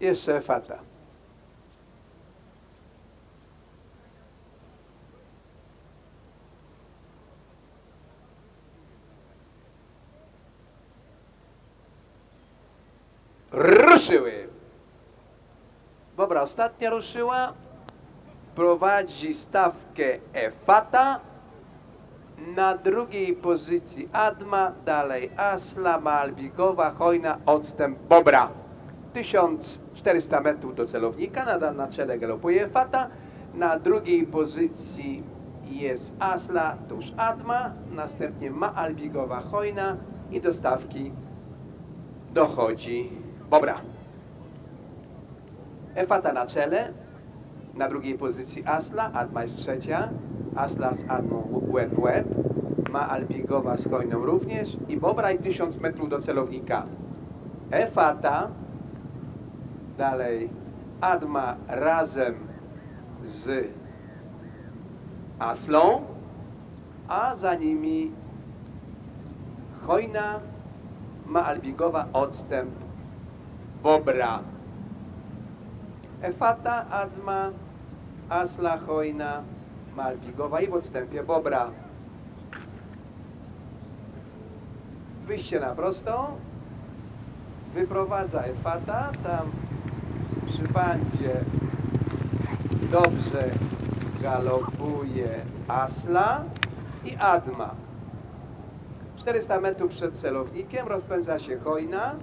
Jeszcze fata. Ruszyły. Dobra, ostatnia ruszyła. Prowadzi stawkę Efata. Na drugiej pozycji Adma, dalej Asla, Malbikowa, Hojna, odstęp Bobra. 1400 metrów do celownika, na, na czele galopuje Fata. Na drugiej pozycji jest Asla, tuż Adma, następnie ma Albigowa Hojna i do stawki dochodzi Bobra. Efata na czele, na drugiej pozycji Asla, Adma jest trzecia, Asla z Admą łeb w łeb, ma Albigowa z Hojną również i Bobra i 1000 metrów do celownika. Efata, dalej Adma razem z Aslą, a za nimi Hojna ma Albigowa odstęp Bobra. Efata, Adma, Asla, Hojna, Malbigowa i w odstępie Bobra. Wyjście na prostą. Wyprowadza Efata. Tam przy bandzie dobrze galopuje Asla i Adma. 400 metrów przed celownikiem rozpędza się Hojna.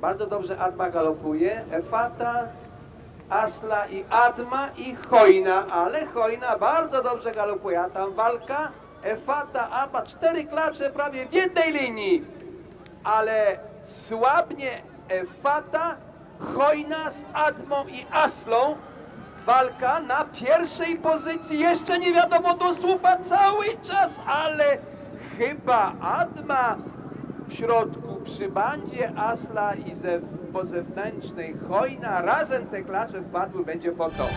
Bardzo dobrze Adma galopuje. Efata, Asla i Adma i Hojna, ale Hojna bardzo dobrze galopuje. A tam walka Efata, Adma, cztery klacze prawie w jednej linii. Ale słabnie Efata, Hojna z Admą i Aslą. Walka na pierwszej pozycji. Jeszcze nie wiadomo do słupa cały czas, ale chyba Adma w środku przy bandzie Asla i ze, po zewnętrznej Hojna razem te klacze wpadły, będzie foto.